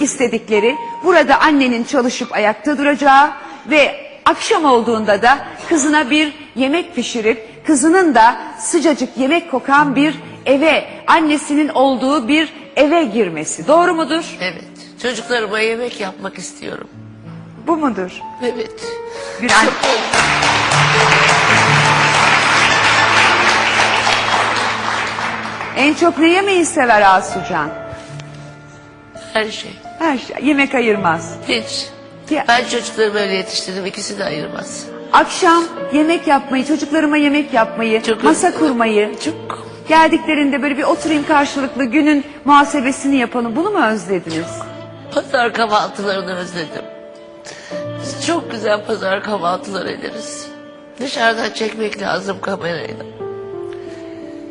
istedikleri burada annenin çalışıp ayakta duracağı ve akşam olduğunda da kızına bir yemek pişirip kızının da sıcacık yemek kokan bir eve annesinin olduğu bir eve girmesi. Doğru mudur? Evet. Çocuklarıma yemek yapmak istiyorum. Bu mudur? Evet. Bir anne. En çok ne yemeği sever Asucan? Her şey. Her şey. Yemek ayırmaz. Hiç. Ya- Ben çocuklarımı öyle yetiştirdim. İkisi de ayırmaz. Akşam yemek yapmayı, çocuklarıma yemek yapmayı, Çok masa özledim. kurmayı, Çok. geldiklerinde böyle bir oturayım karşılıklı günün muhasebesini yapalım. Bunu mu özlediniz? Pazar kahvaltılarını özledim. Biz çok güzel pazar kahvaltıları ederiz. Dışarıdan çekmek lazım kamerayla.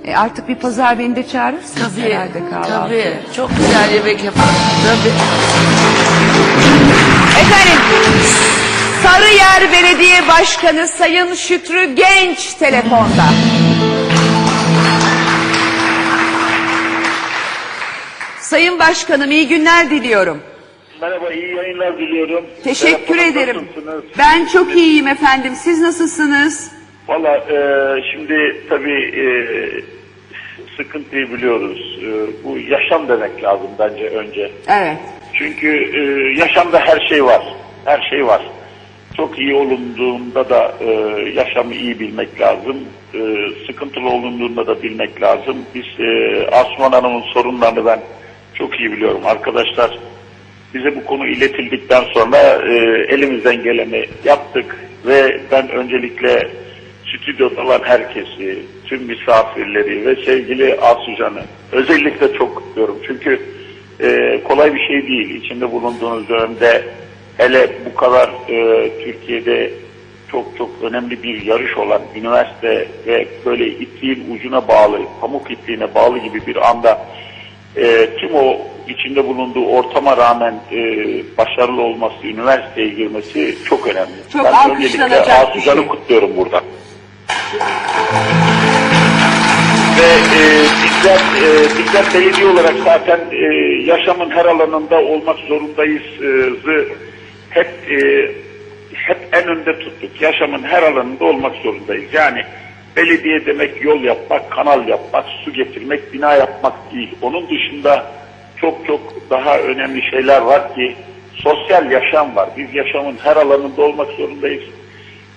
E artık bir pazar beni de çağırırsınız Tabii. herhalde kahvaltıya. Tabii. Çok güzel yemek yaparız. Tabii. Efendim, Sarıyer Belediye Başkanı Sayın Şükrü Genç telefonda. Sayın Başkanım iyi günler diliyorum. Merhaba, iyi yayınlar diliyorum. Teşekkür Merhaba, ederim. nasılsınız? Ben çok iyiyim efendim. Siz nasılsınız? Valla e, şimdi tabii e, sıkıntıyı biliyoruz. E, bu yaşam demek lazım bence önce. Evet. Çünkü e, yaşamda her şey var. Her şey var. Çok iyi olunduğunda da e, yaşamı iyi bilmek lazım. E, sıkıntılı olunduğunda da bilmek lazım. Biz e, Asuman Hanım'ın sorunlarını ben çok iyi biliyorum. Arkadaşlar bize bu konu iletildikten sonra e, elimizden geleni yaptık ve ben öncelikle stüdyoda olan herkesi, tüm misafirleri ve sevgili Asucan'ı özellikle çok kutluyorum. Çünkü e, kolay bir şey değil. İçinde bulunduğunuz dönemde hele bu kadar e, Türkiye'de çok çok önemli bir yarış olan üniversite ve böyle ipliğin ucuna bağlı, pamuk ipliğine bağlı gibi bir anda e, tüm o içinde bulunduğu ortama rağmen e, başarılı olması, üniversiteye girmesi çok önemli. Çok ben alkışlanacak bir şey. kutluyorum burada. Ve e, bizler, e, bizler belediye olarak zaten e, yaşamın her alanında olmak zorundayız. E, hep e, hep en önde tuttuk. Yaşamın her alanında olmak zorundayız. Yani belediye demek yol yapmak, kanal yapmak, su getirmek, bina yapmak değil. Onun dışında çok çok daha önemli şeyler var ki sosyal yaşam var. Biz yaşamın her alanında olmak zorundayız.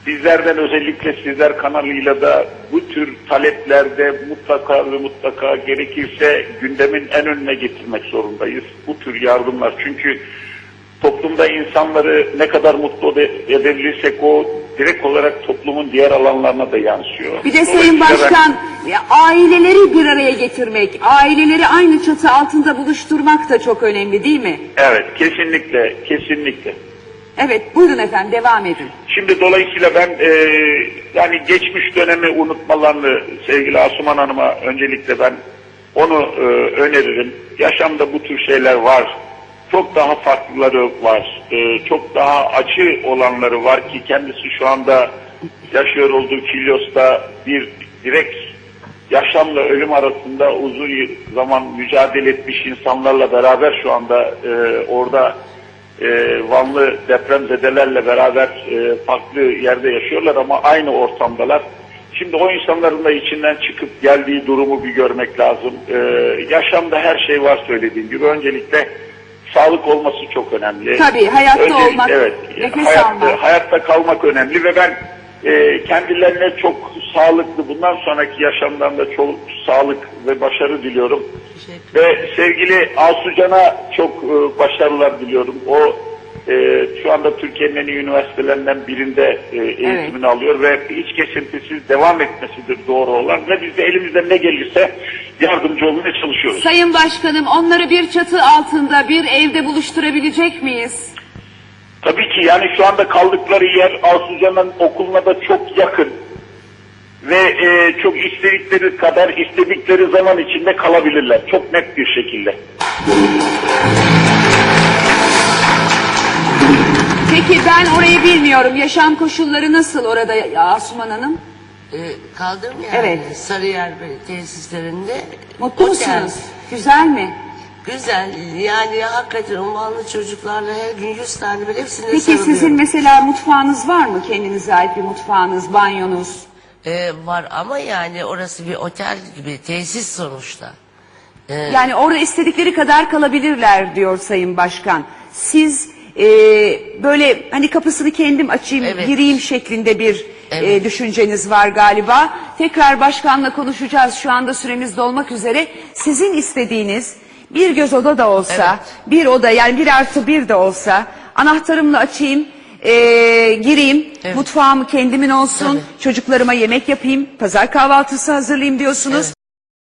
Bizlerden özellikle sizler kanalıyla da bu tür taleplerde mutlaka ve mutlaka gerekirse gündemin en önüne getirmek zorundayız. Bu tür yardımlar çünkü toplumda insanları ne kadar mutlu ede- edebilirsek o direkt olarak toplumun diğer alanlarına da yansıyor. Bir de Sayın ben- Başkan aileleri bir araya getirmek, aileleri aynı çatı altında buluşturmak da çok önemli değil mi? Evet kesinlikle kesinlikle. Evet buyurun efendim devam edin. Şimdi dolayısıyla ben e, yani geçmiş dönemi unutmalarını sevgili Asuman Hanım'a öncelikle ben onu e, öneririm. Yaşamda bu tür şeyler var. Çok daha farklıları var. E, çok daha acı olanları var ki kendisi şu anda yaşıyor olduğu Kilyos'ta bir direkt yaşamla ölüm arasında uzun zaman mücadele etmiş insanlarla beraber şu anda e, orada e, Vanlı depremzedelerle beraber e, farklı yerde yaşıyorlar ama aynı ortamdalar. Şimdi o insanların da içinden çıkıp geldiği durumu bir görmek lazım. E, yaşamda her şey var söylediğim gibi. Öncelikle sağlık olması çok önemli. Tabii, hayatta Öncelikle, olmak, evet, nefes hayatta, almak. hayatta kalmak önemli ve ben e, kendilerine çok sağlıklı bundan sonraki yaşamlarında çok sağlık ve başarı diliyorum. Ve sevgili Asucan'a çok e, başarılar diliyorum. O e, şu anda Türkiye'nin en iyi üniversitelerinden birinde e, eğitimini alıyor ve hiç kesintisiz devam etmesidir doğru olan ve biz de elimizden ne gelirse yardımcı olmaya çalışıyoruz. Sayın Başkanım onları bir çatı altında bir evde buluşturabilecek miyiz? Tabii ki yani şu anda kaldıkları yer Asucan'ın okuluna da çok yakın ve e, çok istedikleri kadar istedikleri zaman içinde kalabilirler. Çok net bir şekilde. Peki ben orayı bilmiyorum. Yaşam koşulları nasıl orada ya Asuman Hanım? Ee, kaldım yani Evet. Sarıyer Belediye tesislerinde. Mutlu otel. musunuz? Güzel mi? Güzel. Yani hakikaten umanlı çocuklarla her gün yüz tane böyle hepsine Peki sarılıyorum. sizin mesela mutfağınız var mı? Kendinize ait bir mutfağınız, banyonuz? Ee, var ama yani orası bir otel gibi tesis sonuçta. Ee, Yani orada istedikleri kadar kalabilirler diyor Sayın Başkan. Siz e, böyle hani kapısını kendim açayım, Evet. gireyim şeklinde bir e, Evet. düşünceniz var galiba. Tekrar başkanla konuşacağız. Şu anda süremiz dolmak üzere. Sizin istediğiniz bir göz oda da olsa, bir oda yani bir artı bir de olsa anahtarımla açayım, e, gireyim, Evet. mutfağım kendimin olsun, çocuklarıma yemek yapayım, pazar kahvaltısı hazırlayayım diyorsunuz.